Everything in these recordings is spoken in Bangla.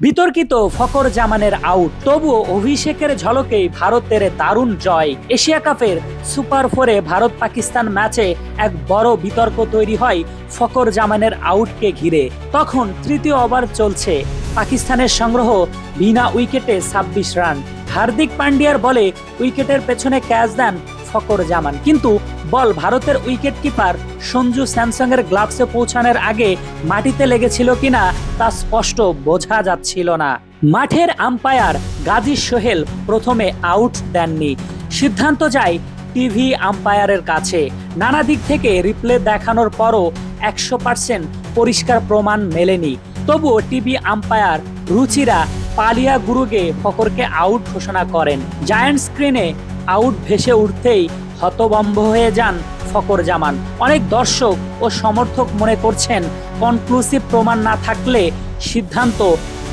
বিতর্কিত ফকর জামানের আউট তবুও অভিষেকের ঝলকেই ভারতের দারুণ জয়। এশিয়া কাপের সুপার ফোরে ভারত পাকিস্তান ম্যাচে এক বড় বিতর্ক তৈরি হয় ফকর জামানের আউটকে ঘিরে। তখন তৃতীয় ওভার চলছে। পাকিস্তানের সংগ্রহ বিনা উইকেটে ছাব্বিশ রান। হার্দিক পান্ডিয়ার বলে উইকেটের পেছনে ক্যাচ দেন ফকর জামান। কিন্তু বল, ভারতের উইকেট কিপার সঞ্জু স্যামসাংয়ের গ্লাভসে পৌঁছানোর আগে মাটিতে লেগেছিল কিনা তা স্পষ্ট বোঝা যাচ্ছিল না। মাঠের আম্পায়ার গাজী সোহেল প্রথমে আউট দেননি। সিদ্ধান্ত যায় টিভি আম্পায়ারের কাছে। নানা দিক থেকে রিপ্লে দেখানোর পরও একশো পার্সেন্ট পরিষ্কার প্রমাণ মেলেনি। তবুও TV umpire Ruchira Palliyaguruge ফকরকে আউট ঘোষণা করেন। জায়ান্ট স্ক্রিনে আউট ভেসে উঠতেই হতবম্ব হয়ে যান ফকর জামান। অনেক দর্শক ও সমর্থক মনে করছেন, কনক্লুসিভ প্রমাণ না থাকলে সিদ্ধান্ত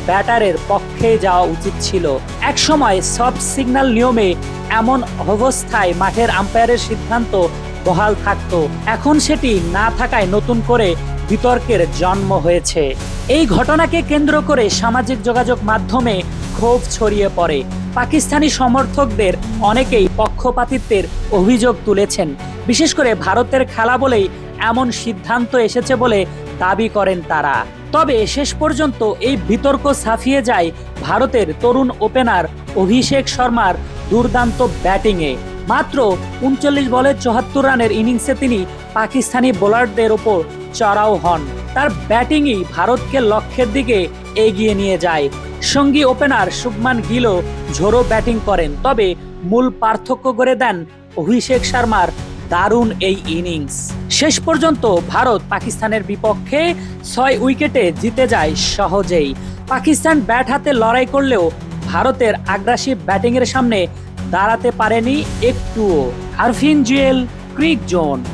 ব্যাটারের পক্ষে যাওয়া উচিত ছিল। একসময় সফট সিগন্যাল নিয়মে এমন অবস্থায় মাঠের আম্পায়ারের সিদ্ধান্ত বহাল থাকত। এখন সেটি না থাকায় নতুন করে বিতর্কের জন্ম হয়েছে। এই ঘটনাকে কেন্দ্র করে সামাজিক যোগাযোগ মাধ্যমে ক্ষোভ ছড়িয়ে পড়ে। পাকিস্তানি সমর্থকদের অনেকেই পক্ষপাতিত্বের অভিযোগ তুলেছেন। বিশেষ করে ভারতের খেলা বলেই এমন সিদ্ধান্ত এসেছে বলে দাবি করেন তারা। তবে শেষ পর্যন্ত এই বিতর্ক সাফিয়ে যায় ভারতের তরুণ ওপেনার অভিষেক শর্মার দুর্দান্ত ব্যাটিংয়ে। মাত্র উনচল্লিশ বলে চুয়াত্তর রানের ইনিংসে তিনি পাকিস্তানি বোলারদের ওপর চড়াও হন। তার ব্যাটিংই ভারতকে লক্ষ্যের দিকে এগিয়ে নিয়ে যায়। সঙ্গী ওপেনার শুভমান গিলও ঝোড়ো ব্যাটিং করেন, তবে মূল পার্থক্য করে দেন অভিষেক শর্মার দারুণ এই ইনিংস। শেষ পর্যন্ত ভারত পাকিস্তানের বিপক্ষে ছয় উইকেটে জিতে যায় সহজেই। পাকিস্তান ব্যাট হাতে লড়াই করলেও ভারতের আগ্রাসী ব্যাটিংয়ের সামনে দাঁড়াতে পারেনি একটুও। Arfin Jewel, Cric Zone.